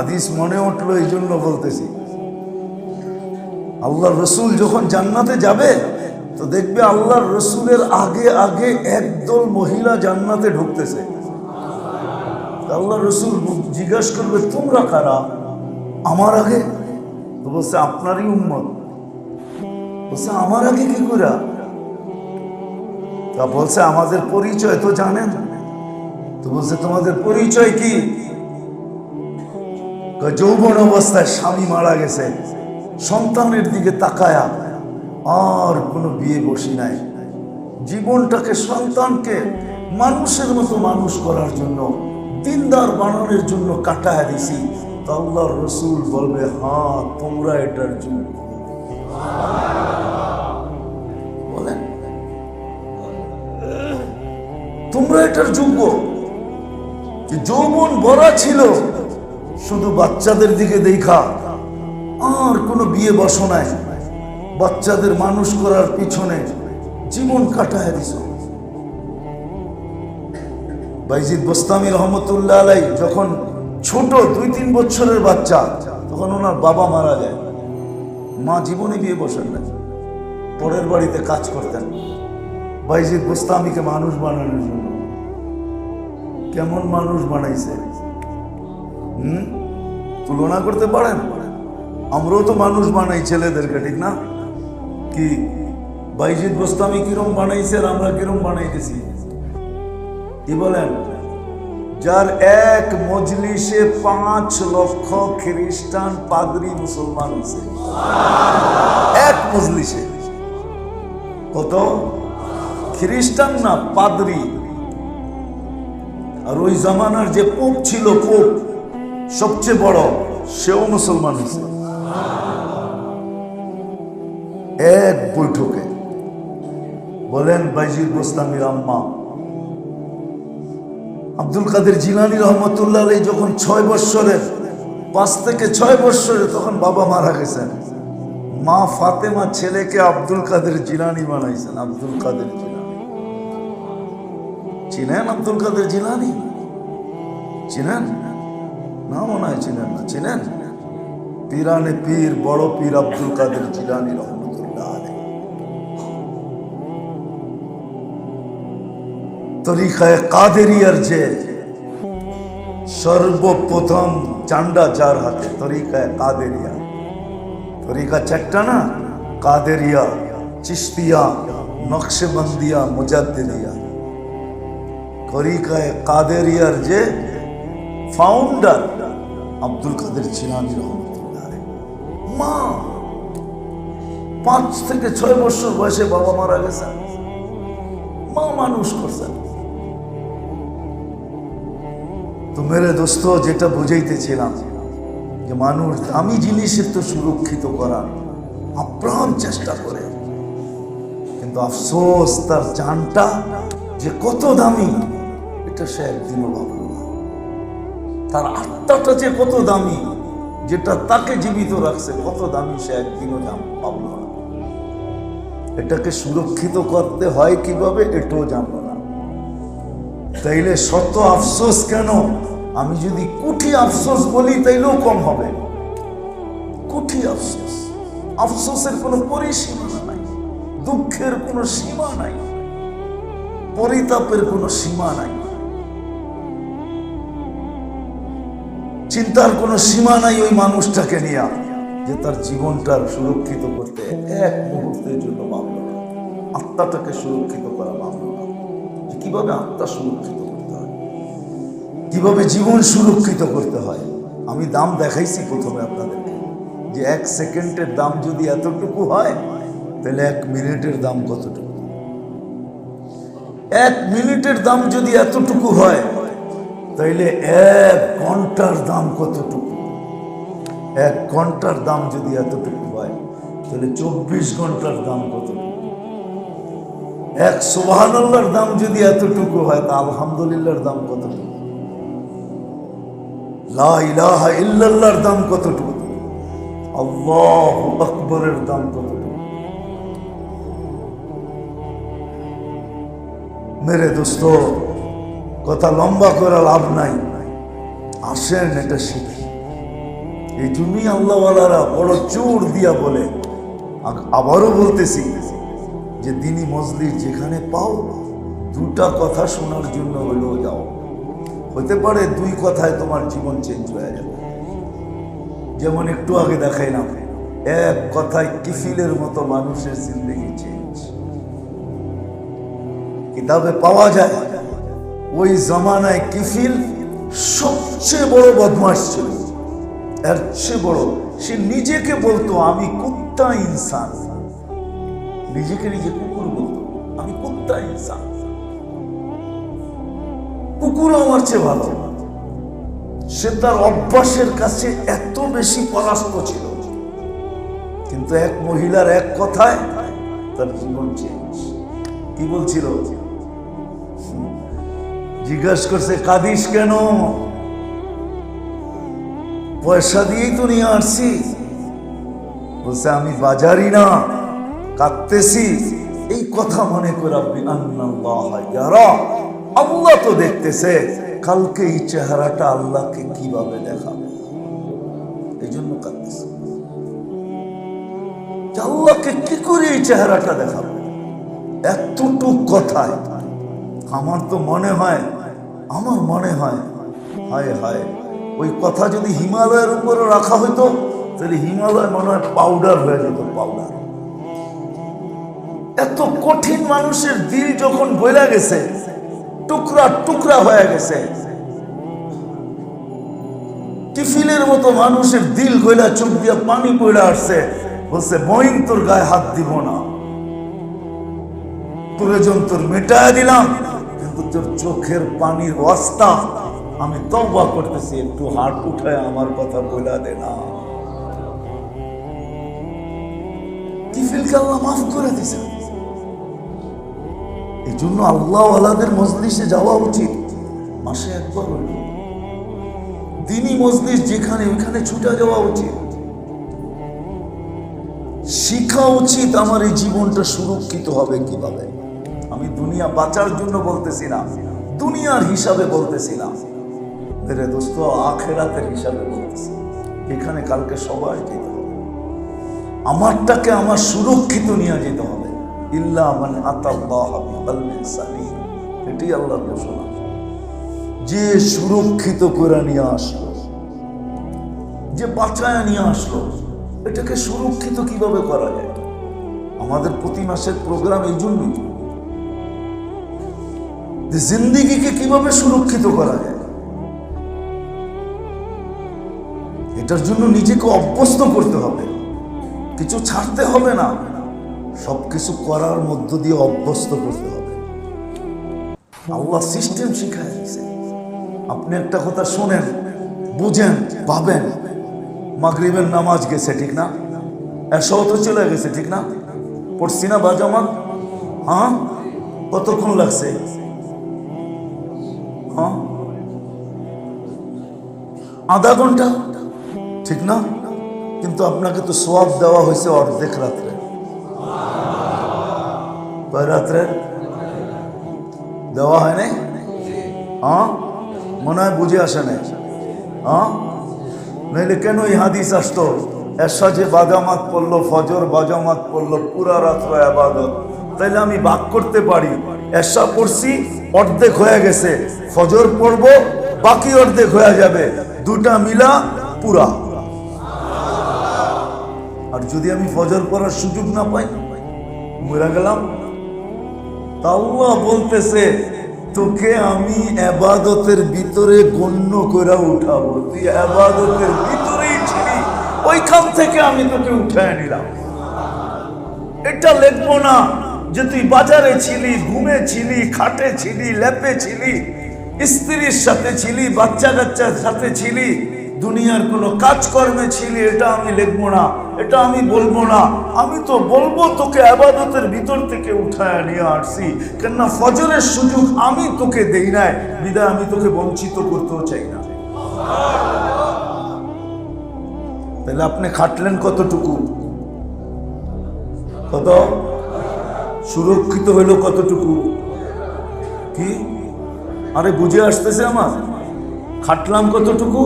আদিস মনে উঠল এই জন্য বলতেছি। আল্লাহ রসুল যখন জান্নাতে যাবে, তো দেখবে আল্লাহ রসুলের আগে আগে একদল মহিলা জান্নাতে ঢুকতেছে। আল্লাহ রসুল জিজ্ঞাসা করবে, তোমরা কারা? আমার আগে? তো বলছে, আপনারই উম্মত। বলছে, আমার আগে কি করে তা বলছে, আমাদের পরিচয় তো জানেন। তো বলছে, তোমাদের পরিচয় কি? যৌবন অবস্থায় স্বামী মারা গেছে। সন্তানের দিকে তাকায়া আর কোনো বিয়ে বসি নাই। জীবনটাকে সন্তানকে মানুষের মতো মানুষ করার জন্য, দিনদার বানানোর জন্য কাটায় দিছি। তো আল্লাহর রসুল বলবে হ্যাঁ তোমরা এটার যোগ্য বলেন, তোমরা এটার যোগ্য। যৌবন ভরা ছিল শুধু বাচ্চাদের দিকে দেখা। আর কোনো বিয়ে বসো নাই। বাচ্চাদের মানুষ করার পিছনে জীবন কাটায় দিছ। বাইজিদ বোস্তামি রহমতুল্লাহ আলাই যখন ছোট দুই তিন বছরের বাচ্চা, তখন ওনার বাবা মারা যায়। মা জীবনে বিয়ে বসেন না পরের বাড়িতে কাজ করতেন। বাইজিদ বোস্তামিকে মানুষ বানানোর জন্য। কেমন মানুষ বানাইছে? হুম? তুলনা করতে পারেন? আমরাও তো মানুষ বানাই ছেলেদেরকে, ঠিক না? কি, বাইজিৎ গোস্তামি কিরম বানাইছে আর আমরা কিরম বানাইতেছি? কি বলেন? যার এক মজলিসে পাঁচ লক্ষ খ্রিস্টান পাদরি মুসলমান হয়েছে এক মজলিসে। কত? খ্রিস্টান না পাদরি আর ওই জামানার যে পোপ ছিল, পোপ। সবচেয়ে বড়, সেও মুসলমান হয়েছে। এক বৈঠকে বলেন বাইজির গোস্তামির আম্মা, আব্দুল কাদের জিলানি রহমতুল্লাহ যখন ছয় বৎসরের, পাঁচ থেকে ছয় বৎসরে তখন বাবা মারা গেছেন। মা ফাতেমা ছেলেকে আব্দুল কাদের জিলানি বানাইছেন, আব্দুল কাদের জিলানি। চিনেন আব্দুল কাদের জিলানি? চিনেন? না। পীরানে পীর, বড় পীর আব্দুল কাদের জিলানি রহমতুল্লাহ তরিকায় কাদেরিয়ার যে সর্বপ্রথম চান্ডা যার হাতে, তরিকায় কাদেরিয়া। তরিকা চারটা না? কাদেরিয়া চিস্তিয়া নকশেবন্দিয়া, মুজাদ্দিদিয়া। তরিকায় কাদেরিয়ার যে ফাউন্ডার আব্দুল কাদের জিলানি রহমতুল্লাহ মা, পাঁচ থেকে ছয় বছর বয়সে বাবা মারা গেছেন। মা মানুষ করছেন। তো মেরে দোস্ত, যেটা বুঝাইতেছিলাম যে মানুষ দামি জিনিসের তো সুরক্ষিত করার আপ্রাণ চেষ্টা করে। কিন্তু আফসোস, তার জানটা যে কত দামি, এটা সে একদিনও ভাবল না। তার আত্মাটা যে কত দামি, যেটা তাকে জীবিত রাখছে, কত দামি সে একদিনও জান ভাবল না। এটাকে সুরক্ষিত করতে হয় কীভাবে, এটাও জানলো না। তাইলে শত আফসোস কেন? আমি যদি কুঠি আফসোস বলি, তাইলেও কম হবে। কুঠি আফসোস। আফসোসের কোনো পরিসীমা নাই, দুঃখের কোনো সীমা নাই, পরিতাপের কোনো সীমা নাই। চিন্তার কোনো সীমা নাই ওই মানুষটাকে নিয়ে, যে তার জীবনটার সুরক্ষিত করতে এক মুহূর্তের জন্য না আত্মাটাকে সুরক্ষিত করা যে কীভাবে আত্মা সুরক্ষিত করতে হয়? কীভাবে জীবন সুরক্ষিত করতে হয়? আমি দাম দেখাইছি প্রথমে আপনাদেরকে, যে এক সেকেন্ডের দাম যদি এতটুকু হয়, তাহলে এক মিনিটের দাম কতটুকু? এক মিনিটের দাম যদি এতটুকু হয় তাইলে এক ঘণ্টার দাম কতটুকু? এক ঘণ্টার দাম যদি এতটুকু হয় তাহলে চব্বিশ ঘণ্টার দাম কতটুকু? এক সুবহানাল্লাহর দাম যদি এতটুকু হয়, তা আলহামদুলিল্লাহর দাম কতটুকু? ইল্লাল্লাহর দাম কতটুকু? আল্লাহু আকবরের দাম কতটুকু? মেরে দোস্ত কথা লম্বা করে লাভ নাই। আসেন এটা শিখি। এই জন্যই আল্লাহওয়ালারা বড় চোর দিয়া বলে। আবারও বলতেছি যে দিনী মজলিস যেখানে পাও, দুটা কথা শোনার জন্য হলেও যাও। হতে পারে দুই কথায় তোমার জীবন চেঞ্জ হয়ে যাবে। যেমন একটু আগে দেখাই না এক কথায় কিফিলের মতো মানুষের জিন্দগি চেঞ্জ কিতাবে পাওয়া যায় ওই জমানায় কিফিল সবচেয়ে বড় বদমাস ছিল। এর চেয়ে বড়, সে নিজেকে বলতো, আমি কুত্তা ইনসান। নিজেকে নিজে কুকুর বলতো, আমি কুত্তা ইনসান। কুকুর আমার চেয়ে ভালো। সে তার অভ্যাসের কাছে এত বেশি পরাস্ত ছিল। কিন্তু এক মহিলার এক কথায় তার জীবন চেঞ্জ। কি বলছিল? জিজ্ঞাসা করছে, কাঁদিস কেন? পয়সা দিয়েই তো নিয়ে আসছি। বলছে, আমি বাজারি না, কাঁদতেছি। এই কথা মনে করে আল্লাহ তো দেখতেছে, কালকে এই চেহারাটা আল্লাহকে কীভাবে দেখাবে? এই জন্য কাঁদতেছে আল্লাহকে কি করে এই চেহারাটা দেখাবে? এতটুক কথায় আমার তো মনে হয় আমার মনে হয়, হায় হায়, ওই কথা যদি হিমালয়ের উপরে রাখা হইতো, তাহলে হিমালয় মনে হয় পাউডার হয়ে যেত পাউডার এত কঠিন মানুষের দিল যখন বইলা গেছে, টুকরা টুকরা হয়ে গেছে। টিফিনের মতো মানুষের দিল গইলা চোখ দিয়ে পানি পড়ে আসছে, বলছে বইন তোর গায়ে হাত দিব না। প্রয়োজন তোর মেটায় দিলাম তোর চোখের পানির অস্তা আমি তওবা করতেছি, একটু হাত উঠায় আমার কথা বলা দে না। মাফ করে দিছে? এই জন্য আল্লাহ আলাদের মজলিসে যাওয়া উচিত। মাসে একবার দিনই মজলিস যেখানে ওইখানে ছুটে যাওয়া উচিত। শিখা উচিত আমার এই জীবনটা সুরক্ষিত হবে কীভাবে? আমি দুনিয়া বাঁচার জন্য বলতেছি না, দুনিয়ার হিসাবে বলতেছি না। মেরে দোস্ত, আখেরাতের হিসাবে বলতেছি। এখানে কালকে সবাই যেতে হবে। আমারটাকে আমার সুরক্ষিত নিয়ে যেতে হবে। ইল্লা মানে এটি আল্লাহর ঘোষণা। যে সুরক্ষিত করে নিয়ে আসলো, যে বাঁচায় নিয়ে আসলো, এটাকে সুরক্ষিত কীভাবে করা যায়? আমাদের প্রতি মাসের প্রোগ্রাম এই জন্যই। যে জিন্দিগিকে কীভাবে সুরক্ষিত করা যায়? এটার জন্য নিজেকে অভ্যস্ত করতে হবে। কিছু ছাড়তে হবে না। সবকিছু করার মধ্য দিয়ে অভ্যস্ত করতে হবে। আল্লাহ সিস্টেম শিখায় আপনি একটা কথা শোনেন, বুঝেন, ভাবেন। মাগরিবের নামাজ গেছে, ঠিক না? এসব তো চলে গেছে, ঠিক না? পড়ছি না বাজামা হ্যাঁ? কতক্ষণ লাগছে? আধা ঘণ্টা? ঠিক না? কিন্তু আপনাকে তো সোয়াব দেওয়া হয়েছে অর্ধেক রাত্রে। রাত্রে? দেওয়া হয় নাই হ্যাঁ? মনে হয় বুঝে আসে নাই। হ্যাঁ? নইলে কেন এই হাদিস আসতো? এসা যে বাজামাত পড়ল, ফজর বাজামাত পড়ল, পুরা রাত্র আবাদত তাইলে আমি বাক করতে পারি। এসা পড়ছি অর্ধেক হয়ে গেছে। ফজর পড়ব, বাকি অর্ধেক হয়ে যাবে। দুটা মিলা, পুরা। আর যদি আমি ফজর পড়ার সুযোগ না পাই, মরে গেলাম। তা বলতেছে, তোকে আমি আবাদতের ভিতরে গণ্য করে উঠাবো। তুই আবাদতের ভিতরেই ছিলি। ওইখান থেকে আমি তোকে উঠায় নিলাম। এটা লিখব না। যে তুই বাজারে ছিলি, ঘুমে ছিলি, খাটে ছিলি, ল্যাপে ছিলি, স্ত্রীর সাথে ছিলি, বাচ্চা কাচ্চার সাথে ছিলি, দুনিয়ার কোনো কাজকর্মে ছিলি, এটা আমি লিখব না, এটা আমি বলব না। আমি তো বলব তোকে আবাদতের ভিতর থেকে উঠায় নিয়ে আসছি। কেননা ফজরের সুযোগ আমি তোকে দেই নাই, বিদায় আমি তোকে বঞ্চিত করতেও চাই না। তাহলে আপনি খাটলেন কতটুকু? কত? সুরক্ষিত হইল কতটুকু? কি? আরে বুঝে আসতেছে আমার? খাটলাম কতটুকু?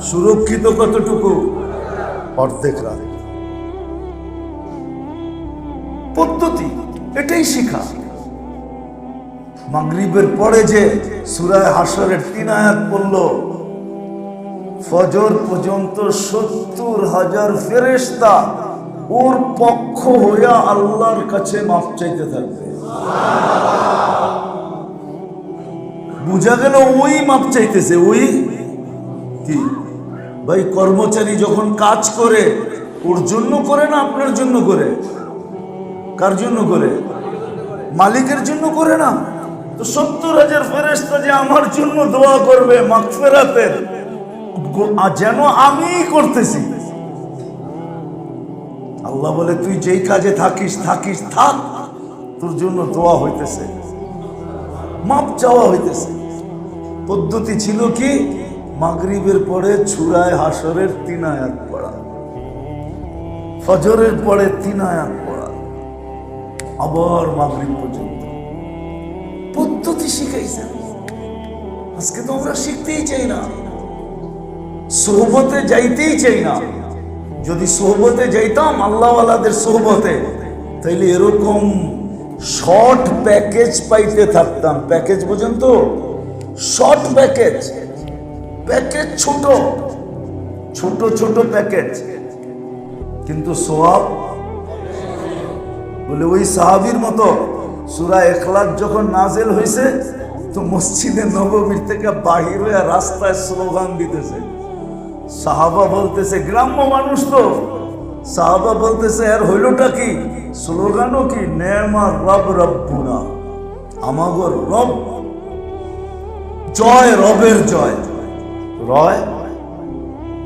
সুরক্ষিত কতটুকু? অর্ধেক রাত। পদ্ধতি, এটাই শিখা। মাগরিবের পরে যে সুরায় হাসরের তিন আয়াত পড়ল, ফজর পর্যন্ত সত্তর হাজার ফেরেস্তা ওর পক্ষ হইয়া আল্লাহর কাছে মাপ চাইতে থাকবে। বুঝা গেল ওই মাপ চাইতেছে, ওই কি? ভাই, কর্মচারী যখন কাজ করে, ওর জন্য করে না আপনার জন্য করে? কার জন্য করে? মালিকের জন্য করে না? তো সত্তর হাজার ফেরেস্তা যে আমার জন্য দোয়া করবে মাগফেরাতের। গো- যেন আমিই করতেছি। আল্লাহ বলে, তুই যেই কাজে থাকিস থাকিস, থাক। তোর জন্য দোয়া হইতেছে। মাপ চাওয়া হইতেছে। পদ্ধতি ছিল কি? মাগরিবের পরে ছুরায় হাসরের তিন আয়াত পড়া। ফজরের পরে তিন আয়াত পড়া। আবার মাগরিব পর্যন্ত। পদ্ধতি শিখাইছেন আজকে তো আমরা শিখতেই চাই না। সোহবতে যাইতেই চাই না। যদি সোহবতে যাইতাম, আল্লাহওয়ালাদের সোহবতে, তাইলে এরকম শর্ট প্যাকেজ পাইতে থাকতাম। প্যাকেজ বুঝেন তো? শর্ট প্যাকেজ প্যাকেজ ছোট। ছোট ছোট প্যাকেজ কিন্তু সোয়াব বলে, ওই সাহাবির মতো সুরা এখলাস যখন নাজেল হয়েছে তো মসজিদে নবমীর থেকে বাহির হয়ে রাস্তায় স্লোগান দিতেছে। সাহাবা বলতেছে, গ্রাম্য মানুষ তো। সাহাবা বলতেছে আর হইলটা কি? স্লোগানও কি? নেমার রব রব্বুনা। আমাগর রব জয়, রবের জয়। রয়?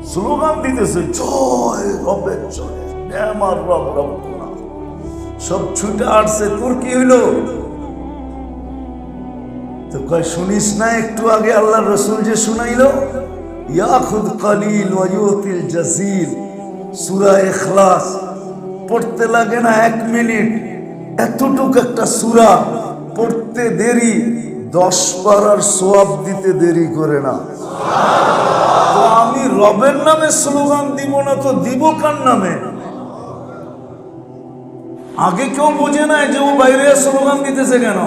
স্লোগান দিতেছে, জয়, রবের জয়, নেমার রব রব্বুনা। সব ছুটে আসছে, তোর কি হইল? তো কয়, শুনিস না একটু আগে আল্লাহ রসুল যে শুনাইলো? ইয়াখুদ কালিল ওয়ায়ুতিল জাজিল। সূরা ইখলাস পড়তে লাগে না এক মিনিট। এতটুক একটা সূরা পড়তে দেরি, দশ পারার সোয়াব দিতে দেরি করে না। তো আমি রবের নামে স্লোগান দিব না তো দিব কার নামে? আগে কেউ বোঝে নাই যে ও বাইরে স্লোগান দিতেছে কেন?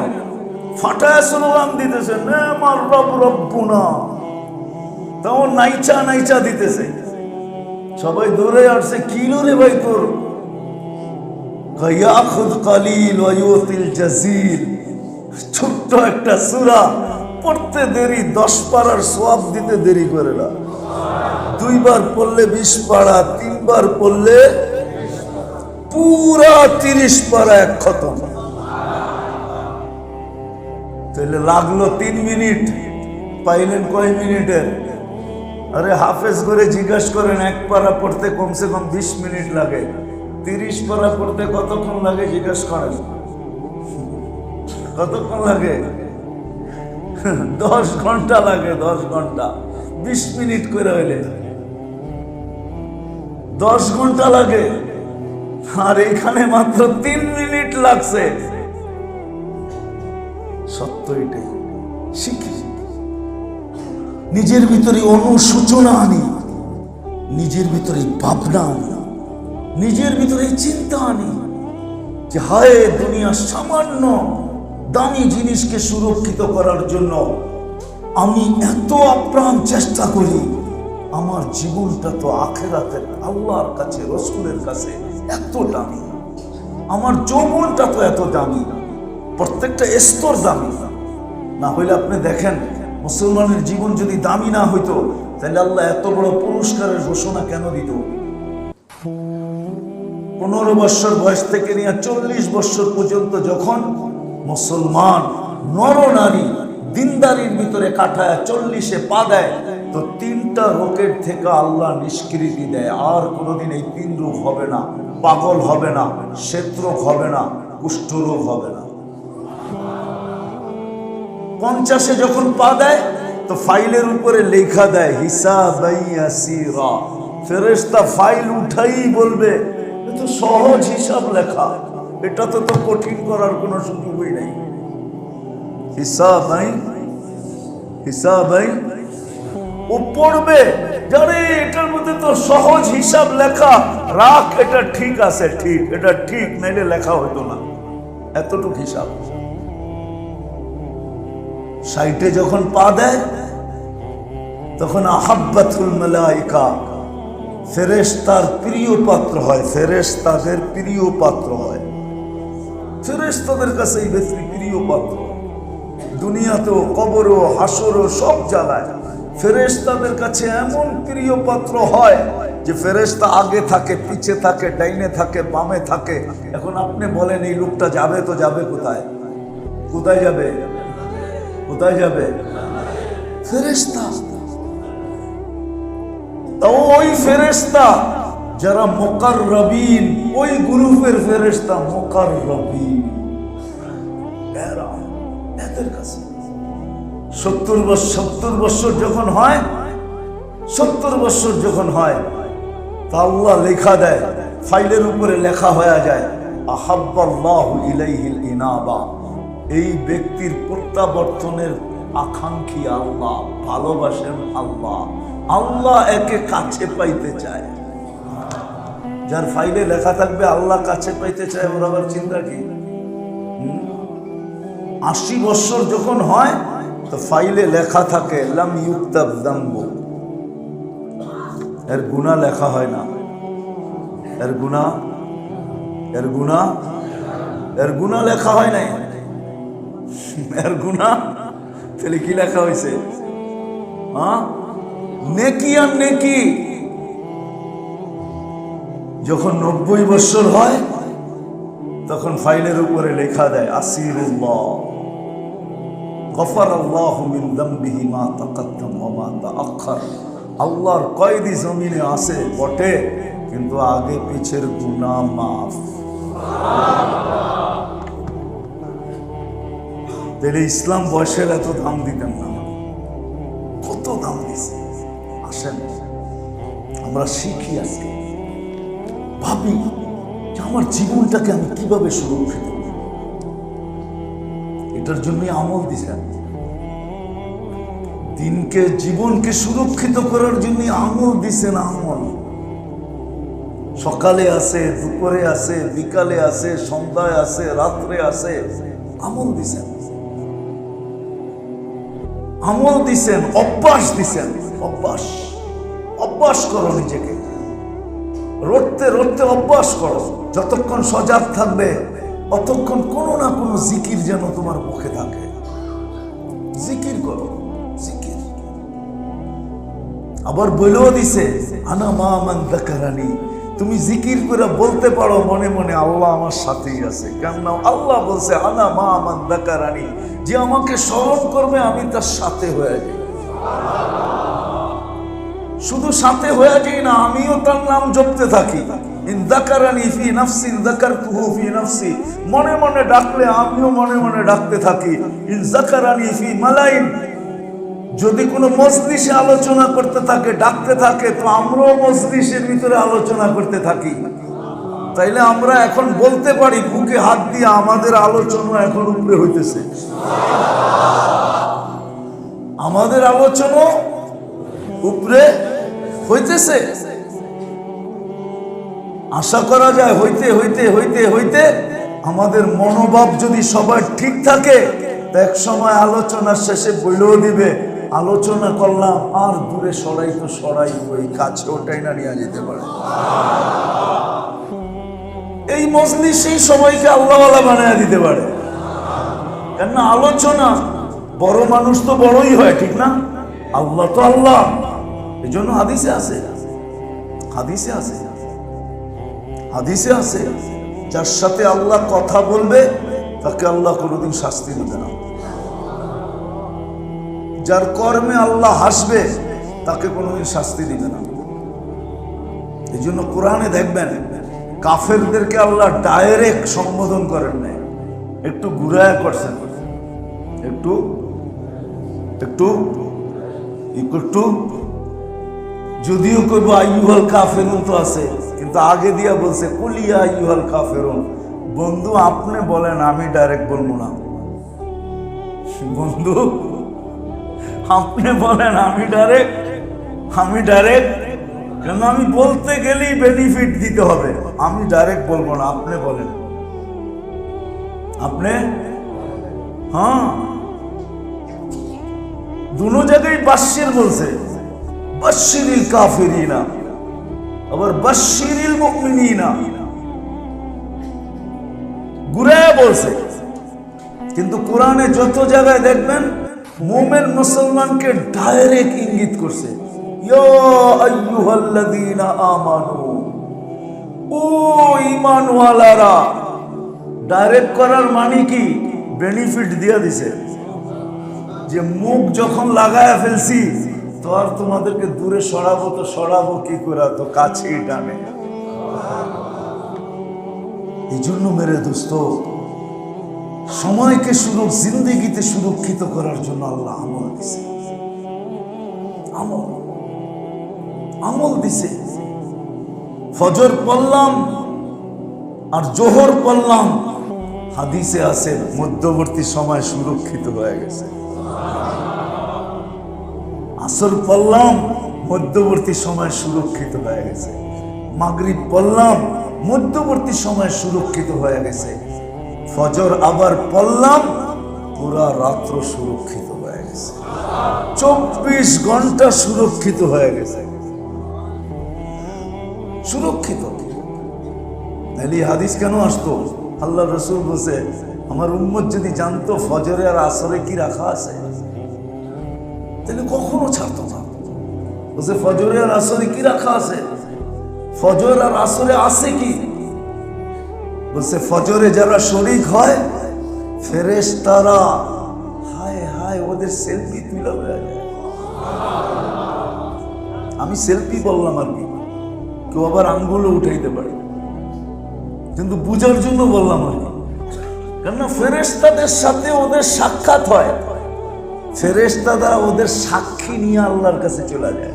ফাটায় স্লোগান দিতেছে, না আমার রব রব্বুনা। তাও নাইচা নাইচা দিতেছে। সবাই দৌড়ে আসছে, কি লো রে ভাই তোর? ছোট্ট একটা সূরা, পড়তে দেরি, দশ পারার সোয়াব দিতে দেরি করে না। দুইবার পড়লে বিশ পারা তিনবার পড়লে পুরা তিরিশ পারা এক খতম। তাহলে লাগল তিন মিনিট, পাইলেন কয় মিনিটের? আরে হাফেজ করে জিজ্ঞেস করেন, এক পারা পড়তে কমসে কম বিশ মিনিট লাগে। তিরিশ পারা পড়তে কতক্ষণ লাগে জিজ্ঞেস করেন? কতক্ষণ লাগে? দশ ঘণ্টা লাগে, দশ ঘণ্টা। বিশ মিনিট করে হইলে। দশ ঘণ্টা লাগে। আর এখানে মাত্র তিন মিনিট লাগছে। সত্য এটাই। শিখি। নিজের ভিতরে অনুসূচনা আনি, নিজের ভিতরে ভাবনা আনি, নিজের ভিতরে চিন্তা আনি যে হায়, দুনিয়া সামান্য দামি জিনিসকে সুরক্ষিত করার জন্য আমি এত আপ্রাণ চেষ্টা করি। আমার জীবনটা তো আখেরাতের আল্লাহর কাছে, রসুলের কাছে এত দামি। আমার যৌবনটা তো এত দামি। প্রত্যেকটা স্তর দামি। না হইলে আপনি দেখেন মুসলমানের জীবন যদি দামি না হইতো, তাহলে আল্লাহ এত বড় পুরস্কারের ঘোষণা কেন দিত? পনেরো বৎসর বয়স থেকে নিয়ে চল্লিশ বৎসর পর্যন্ত যখন মুসলমান নর নারী দিনদারির ভিতরে কাটায়, চল্লিশে পা দেয়, তো তিনটা রোগের থেকে আল্লাহ নিষ্কৃতি দেয়। আর কোনোদিন এই তিন রোগ হবে না, পাগল হবে না শ্বেত্রোগ হবে না কুষ্ঠরোগ হবে না। পঞ্চাশে যখন পা দেয়, তো ফাইলের উপরে লেখা দেয় হিসাব ফেরেস্তা ফাইল উঠাই বলবে তো সহজ হিসাব লেখা। এটা তো তো কঠিন করার কোনো সুযোগই নেই। হিসাব হিসাব ও পড়বে, জানে এটার মধ্যে তো সহজ হিসাব লেখা। রাখ, এটা ঠিক আছে, ঠিক, এটা ঠিক, নাইলে লেখা হতো না। এতটুক হিসাব। সাইটে যখন পা দেয়, তখন আহাব্বাতুল মালাইকা, ফেরেশতার প্রিয় পাত্র হয়, ফেরেশতাদের প্রিয় পাত্র হয়। ফেরেশতাদের কাছে এই প্রিয় পাত্র। দুনিয়াতেও কবরও, হাসরও, সব জায়গায় ফেরেশতাদের কাছে এমন প্রিয় পাত্র হয় যে ফেরেশতা আগে থাকে, পিছে থাকে, ডাইনে থাকে, বামে থাকে। এখন আপনি বলেন, এই লোকটা যাবে তো যাবে কোথায়? কোথায় যাবে? কোথায় যাবে? ফেরেশতা। তো ওই ফেরেশতা যারা রবিন ওই গ্রুপের মোকার রবিন সত্তর বছর সত্তর বছর যখন হয়, সত্তর বছর যখন হয়, তা লেখা দেয়, ফাইলের উপরে লেখা হয়ে যায়, আহাব্বাল্লাহু ইলাইহিল ইনাবা। এই ব্যক্তির প্রত্যাবর্তনের আকাঙ্ক্ষী আল্লাহ, ভালোবাসেন আল্লাহ। আল্লাহ একে কাছে পাইতে চায়। যার ফাইলে লেখা থাকবে, আল্লাহ কাছে পাইতে চায়, ওর আবার চিন্তা কি? আশি বছর যখন হয়, তো ফাইলে লেখা থাকে, লাম ইউক্তাব দাম্ব। এর গুণা লেখা হয় না। এর গুণা এর গুণা এর গুণা লেখা হয় নাই। গুণা তাহলে কি লেখা হয়েছে হ্যাঁ? নেকি আর নেকি? যখন নব্বই বছর হয়, তখন ফাইলের উপরে লেখা দেয়, আসিরুল্লাহ। গফর আল্লাহ মিন দামবিহি মা তাকাদ্দাম ওয়া মা তাআখার আল্লাহর কয়দি জমিনে আছে, বটে, কিন্তু আগে পিছের গুনাহ মাফ। তাহলে ইসলাম বয়সের এত দাম দিতেন না। কত দাম দিছে? আসেন, আমরা শিখি আজকে। ভাবি যে আমার জীবনটাকে আমি কীভাবে সুরক্ষিত এটার জন্য আমল দিছেন দিনকে, জীবনকে সুরক্ষিত করার জন্য আমল দিছেন আমল। সকালে আছে, দুপুরে আছে, বিকালে আছে, সন্ধ্যায় আছে, রাত্রে আছে, আমল দিছেন আমল দিছেন, অভ্যাস দিছেন। অভ্যাস। অভ্যাস করো নিজেকে। রটতে রটতে অভ্যাস করো। যতক্ষণ সজাগ থাকবে অতক্ষণ কোনো না কোনো জিকির যেন তোমার মুখে থাকে। জিকির করো, জিকির। আবার বলেও দিছে, আনা মা মান দাকারানি তুমি জিকির করে বলতে পারো, মনে মনে আল্লাহ আমার সাথেই আছে। কেননা আল্লাহ বলছে, আনা মা আমার মান দাকারানি, যে আমাকে স্মরণ করবে, আমি তার সাথে হয়ে যাই। শুধু সাথে হয়ে যাই না, আমিও তার নাম জপতে থাকি। মনে মনে ডাকলে, আমিও মনে মনে ডাকতে থাকি। ইন ফি মালাইন যদি কোনো মজলিসে আলোচনা করতে থাকে, ডাকতে থাকে, তো আমরাও মজলিসের ভিতরে আলোচনা করতে থাকি। তাইলে আমরা এখন বলতে পারি, বুকে হাত দিয়ে আমাদের আলোচনা এখন উপরে হইতেছে। আমাদের আলোচনা উপরে হইতেছে। আশা করা যায় হইতে হইতে হইতে হইতে আমাদের মনোভাব যদি সবার ঠিক থাকে এক সময় আলোচনার শেষে বইলেও দিবে। আলোচনা করলাম, আর দূরে সরাই তো সরাই, ওই কাছে ওটাই না নিয়ে যেতে পারে। এই মজলিস সেই সবাইকে আল্লাহওয়ালা বানায় দিতে পারে। কেননা আলোচনা, বড় মানুষ তো বড়ই হয়, ঠিক না? আল্লাহ তো আল্লাহ। এই জন্য হাদিসে আছে। হাদিসে আছে। হাদিসে আছে, যার সাথে আল্লাহ কথা বলবে, তাকে আল্লাহ কোনোদিন শাস্তি দিবে না। যার কর্মে আল্লাহ হাসবে, তাকে কোনোদিন শাস্তি দিবে না। এই জন্য কোরআনে দেখবেন, কাফেরদেরকে আল্লাহ ডাইরেক্ট সম্বোধন করেন নাই। একটু ঘুরায় করছেন। একটু একটু একটু। যদিও কইব আইয়ুহাল কাফেরুন তো আছে, কিন্তু আগে দিয়া বলছে কুলিয়া আইয়ুহাল কাফেরুন। বন্ধু, আপনি বলেন, আমি ডাইরেক্ট বলব না। বন্ধু আপনি বলেন, আমি ডাইরেক্ট আমি ডাইরেক্ট কেন আমি বলতে গেলেই বেনিফিট দিতে হবে? আমি ডাইরেক্ট বলব না, আপনি বলেন। আপনি? হ্যাঁ। দুনো জায়গায় বাস্যের বলছে বাশিরিল কাফিরিনা, আবার বাশিরিল মুমিনিনা। ঘুরায় বলছে, কিন্তু কোরআনে যত জায়গায় দেখবেন মোমেন মুসলমানকে ডাইরেক্ট ইঙ্গিত করছে। আমানু, ও ঈমানওয়ালারা ডাইরেক্ট করার মানে কি? বেনিফিট দিয়া দিছে। যে মুখ যখন লাগায় ফেলছি, তো আর তোমাদেরকে দূরে সরাবো, তো সরাবো কি করে? তো কাছেই টানে। এই জন্য মেরে দোস্ত সময়কে শুধু জিন্দিগিতে সুরক্ষিত করার জন্য আল্লাহ আমল দিছে। আমল। আমল দিছে। ফজর পড়লাম আর জোহর পড়লাম, হাদিসে আছে, মধ্যবর্তী সময় সুরক্ষিত হয়ে গেছে। আসর পড়লাম, মধ্যবর্তী সময় সুরক্ষিত হয়ে গেছে। মাগরিব পড়লাম, মধ্যবর্তী সময় সুরক্ষিত হয়ে গেছে। ফজর আবার পড়লাম, পুরা রাত্র সুরক্ষিত হয়ে গেছে। চব্বিশ ঘণ্টা সুরক্ষিত হয়ে গেছে। সুরক্ষিত। তাহলে হাদিস কেন আসতো? আল্লাহ রসুল বসে আমার উম্মত যদি জানতো ফজরে আর আসরে কি রাখা আছে, তাহলে কখনো ছাড়তো না। বলছে, ফজরে আর আসরে কি রাখা আছে? ফজর আর আসরে আছে কি? বলছে, ফজরে যারা শরিক হয় ফেরেশ তারা হায় হায়, ওদের সেলফি তুলে যায়। আমি সেলফি বললাম আর কি। কেউ আবার আঙ্গুলও উঠাইতে পারে। কিন্তু বুঝার জন্য বললাম আর কি। কেননা ফেরেশতাদের সাথে ওদের সাক্ষাৎ হয়। ফেরেশতারা ওদের সাক্ষী নিয়ে আল্লাহর কাছে চলে যায়।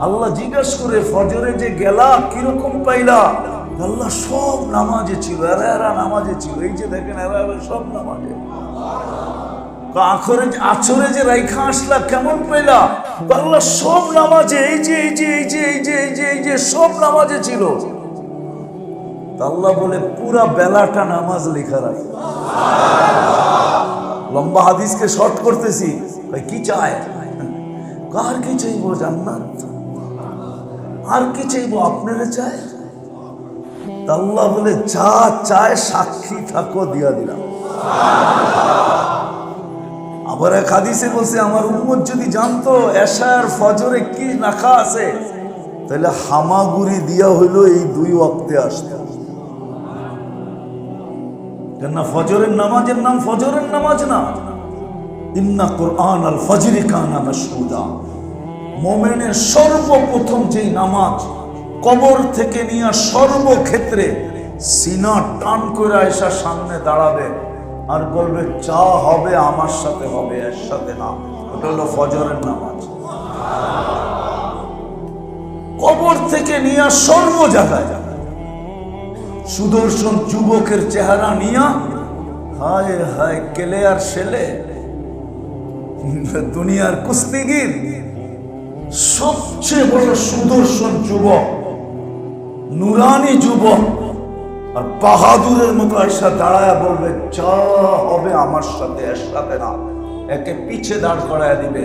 আল্লাহ জিজ্ঞাসা করে, ফজরে যে গেলা, কীরকম পাইলা? আল্লাহ সব নামাজে ছিল, এরা এরা নামাজে ছিল। এই যে দেখেন, এরা এরা সব নামাজে। আখরে আছরে যে রাইখা আসলা, কেমন পেলা আল্লাহ সব নামাজে, এই যে এই যে এই যে এই যে এই যে এই যে সব নামাজে ছিল। আল্লাহ বলে, পুরা বেলাটা নামাজ লেখা রাখে। লম্বা হাদিসকে শর্ট করতেছি। ভাই, কি চায়? কার কি চাইব জান্নাত? আর কি চাইব আপনারা চায়? আল্লাহ বলে, যা চায় সাক্ষী থাকো, দিয়া দিলাম। আবার এক হাদিসে বলছে, আমার উম্মত যদি জানতো এশার ফজরে কি রাখা আছে, তাহলে হামাগুড়ি দিয়া হইল এই দুই ওয়াক্তে আসতে। কেননা ফজরের নামাজের নাম ফজরের নামাজ না। ইন্না কোরআন আল ফজরি কানা মাসহুদা মোমেনের সর্বপ্রথম যেই নামাজ কবর থেকে নিয়ে সর্বক্ষেত্রে সিনা টান করে এসা সামনে দাঁড়াবে আর বলবে, যা হবে আমার সাথে হবে, এর সাথে না। ওটা হলো ফজরের নামাজ। কবর থেকে নিয়ে সর্ব জায়গায় সুদর্শন যুবকের চেহারা নিয়া, হায় হায়, কেলে আর ছেলে দুনিয়ার কুস্তিগির। সবচেয়ে বড় সুদর্শন যুবক নুরানি যুবক আর বাহাদুরের মতো এসা দাঁড়ায় বলবে, যা হবে আমার সাথে, একসাথে না। একে পিছে দাঁড় করায় দিবে।